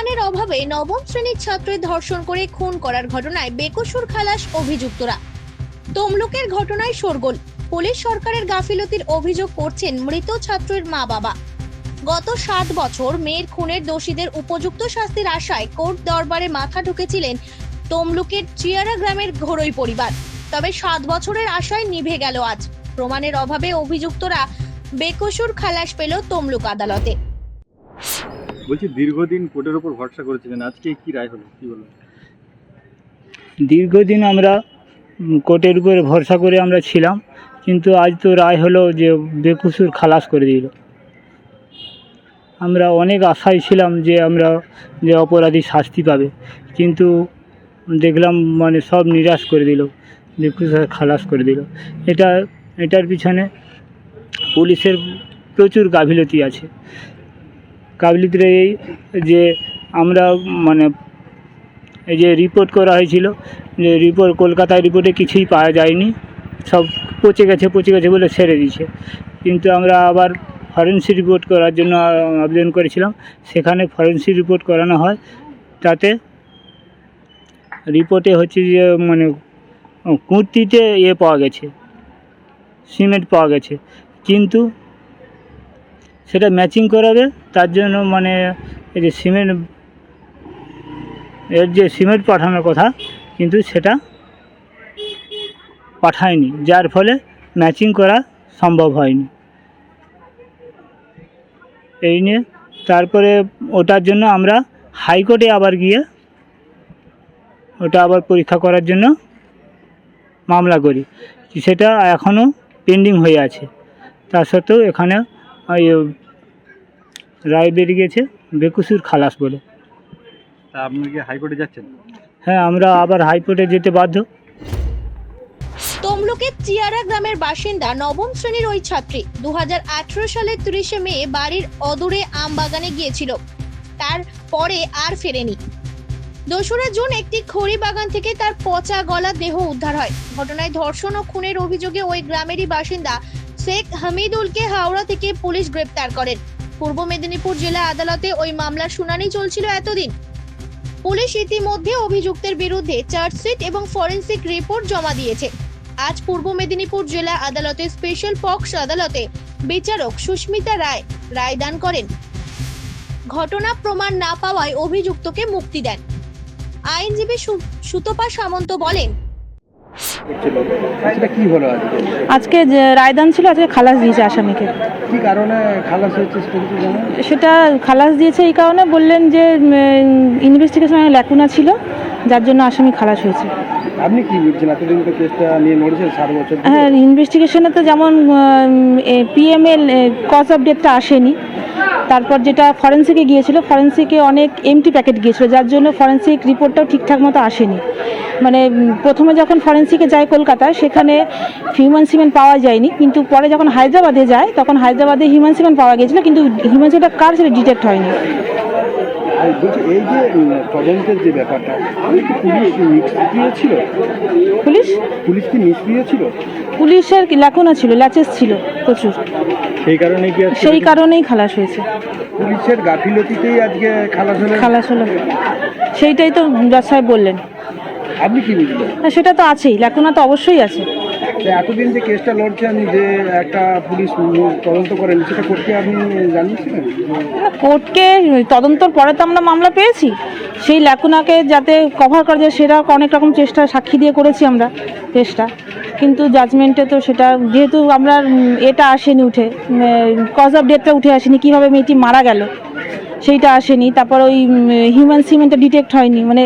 প্রমাণের অভাবে নবম শ্রেণির ছাত্রের ধর্ষণ করে খুন করার ঘটনায় বেকসুর খালাস অভিযুক্তরা। তমলুকের ঘটনায় শোরগোল। পুলিশ সরকারের গাফিলতির অভিযোগ করছেন মৃত ছাত্রের মা বাবা গত সাত বছর মেয়ের খুনের দোষীদের উপযুক্ত শাস্তির আশায় কোর্ট দরবারে মাথা ঢুকেছিলেন তমলুকের চিয়ারা গ্রামের ঘরোই পরিবার। তবে সাত বছরের আশায় নিভে গেল আজ। প্রমাণের অভাবে অভিযুক্তরা বেকসুর খালাস পেল তমলুক আদালতে। বলছি দীর্ঘদিন কোর্টের উপর ভরসা করেছিলেন। আজকে কি রায় হলো? কি বলবেন? দীর্ঘদিন আমরা কোর্টের উপরে ভরসা করে আমরা ছিলাম, কিন্তু আজ তো রায় হলো যে বেকুসুর খালাস করে দিল। আমরা অনেক আশায় ছিলাম যে আমরা যে অপরাধী শাস্তি পাবে, কিন্তু দেখলাম মানে সব নিরাশ করে দিল, বেকুসুর খালাস করে দিল। এটা, এটার পিছনে পুলিশের প্রচুর গাফিলতি আছে। গাফিলতিটা এই যে আমরা মানে এই যে রিপোর্ট করা হয়েছিল, যে রিপোর্ট কলকাতায় রিপোর্টে কিছুই পাওয়া যায়নি। সব পচে গেছে পচে গেছে বলে ছেড়ে দিয়েছে। কিন্তু আমরা আবার ফরেন্সিক রিপোর্ট করার জন্য আবেদন করেছিলাম। সেখানে ফরেন্সিক রিপোর্ট করানো হয়। তাতে রিপোর্টে হচ্ছে যে মানে কুর্তিতে ইয়ে পাওয়া গেছে সিমেন্ট পাওয়া গেছে। কিন্তু সেটা ম্যাচিং করাবে, তার জন্য মানে এই যে সিমেন্ট এর যে সিমেন্ট পাঠানোর কথা, কিন্তু সেটা পাঠায়নি, যার ফলে ম্যাচিং করা সম্ভব হয়নি। এই নিয়ে তারপরে ওটার জন্য আমরা হাইকোর্টে আবার গিয়ে ওটা আবার পরীক্ষা করার জন্য মামলা করি। সেটা এখনও পেন্ডিং হয়ে আছে। তা সত্ত্বেও এখানে রায় বেরিয়ে গেছে বেকুসুর খালাস বলে। তা আপনি কি হাইকোর্টে যাচ্ছেন? হ্যাঁ আমরা আবার হাইকোর্টে যেতে বাধ্য। তমলুকের চিয়ারা গ্রামের বাসিন্দা নবম শ্রেণির ওই ছাত্রী দু হাজার আঠেরো সালের তিরিশে মে বাড়ির অদূরে আম বাগানে গিয়েছিল। তার পরে আর ফেরেনি। দোসরা জুন একটি খড়ি বাগান থেকে তার পচা গলা দেহ উদ্ধার হয়। ঘটনায় ধর্ষণ ও খুনের অভিযোগে ওই গ্রামেরই বাসিন্দা শেখ হামিদুলকে হাওড়া থেকে পুলিশ গ্রেপ্তার করেন। পূর্ব মেদিনীপুর জেলা আদালতে ওই মামলার শুনানি চলছিল এতদিন। পুলিশ ইতিমধ্যে অভিযুক্তের বিরুদ্ধে চার্জশিট এবং ফরেন্সিক রিপোর্ট জমা দিয়েছে। আজ পূর্ব মেদিনীপুর জেলা আদালতে স্পেশাল পক্স আদালতে বিচারক সুস্মিতা রায় রায় দান করেন। ঘটনা প্রমাণ না পাওয়ায় অভিযুক্তকে মুক্তি দেন। আইনজীবী সুতপা সামন্ত বলেন সেটা কি হলো আজকে? আজকে যে রায়দান ছিল আজকে খালাস দিয়েছে আসামিকে। কি কারণে খালাস হয়েছে সেটা কিছু জানেন সেটা খালাস দিয়েছে এই কারণে বললেন যে ইনভেস্টিগেশনে ল্যাকুনা ছিল যার জন্য আসামি খালাস হয়েছে। আপনি কি এতদিন তো কেসটা নিয়ে নড়েছেন সাত বছর ধরে। হ্যাঁ ইনভেস্টিগেশনে তো যেমন পিএমএল কজ অফ ডেটটা আসেনি। তারপর যেটা ফরেন্সিকে গিয়েছিল ফরেন্সিকে অনেক এমটি প্যাকেট গিয়েছিল, যার জন্য ফরেন্সিক রিপোর্টটাও ঠিকঠাক মতো আসেনি। মানে প্রথমে যখন ফরেন্সিকে যায় কলকাতায় সেখানে হিউম্যান সিমেন্ট পাওয়া যায়নি, কিন্তু পরে যখন হায়দ্রাবাদে যায়, তখন হায়দ্রাবাদে হিউম্যান সিমেন্ট পাওয়া গিয়েছিল, কিন্তু হিউম্যান সিমেন্টটা কার সেটা ডিটেক্ট হয়নি। আর বলছি এই যে তদন্তের যে ব্যাপারটা কি পুলিশ নিষ্ক্রিয় ছিল পুলিশ? পুলিশ কি নিষ্ক্রিয় ছিল পুলিশের ল্যাকুনা ছিল ল্যাচেস ছিল প্রচুর। সেই কারণে কি সেই কারণেই খালাস হয়েছে। পুলিশের গাফিলতিতেই আজকে খালাস হলো? খালাস হলো। সেইটাই তো জজ সাহেব বললেন। আপনি কি বুঝলেন? সেটা তো আছেই ল্যাকুনা তো অবশ্যই আছে। এতদিন যে কেসটা লড়ছেন যে একটা পুলিশ তদন্ত করেন সেটা করতে আপনি জানিয়েছিলেন? না, কোর্টকে তদন্তর পরে তো আমরা মামলা পেয়েছি। সেই ল্যাকুনাকে যাতে কভার করা যায় সেটা অনেক রকম চেষ্টা সাক্ষী দিয়ে করেছি আমরা চেষ্টা কিন্তু জাজমেন্টে তো সেটা যেহেতু আমরা এটা আসেনি উঠে কজ অফ ডেথটা উঠে আসেনি কীভাবে মেয়েটি মারা গেল সেইটা আসেনি। তারপর ওই হিউম্যান সিমেন্টটা ডিটেক্ট হয়নি মানে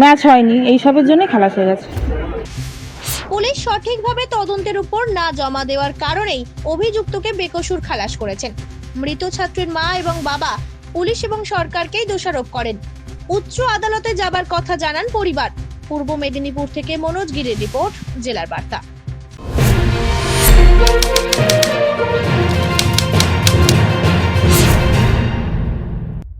ম্যাচ হয়নি এইসবের জন্যই খালাস হয়ে গেছে। পুলিশ সঠিকভাবে তদন্তের উপর না জমা দেওয়ার কারণেই অভিযুক্তকে বেকসুর খালাস করেছেন। মৃত ছাত্রীর মা এবং বাবা পুলিশ এবং সরকারকেই দোষারোপ করেন। উচ্চ আদালতে যাবার কথা জানান পরিবার। পূর্ব মেদিনীপুর থেকে মনোজ গিরির রিপোর্ট, জেলার বার্তা।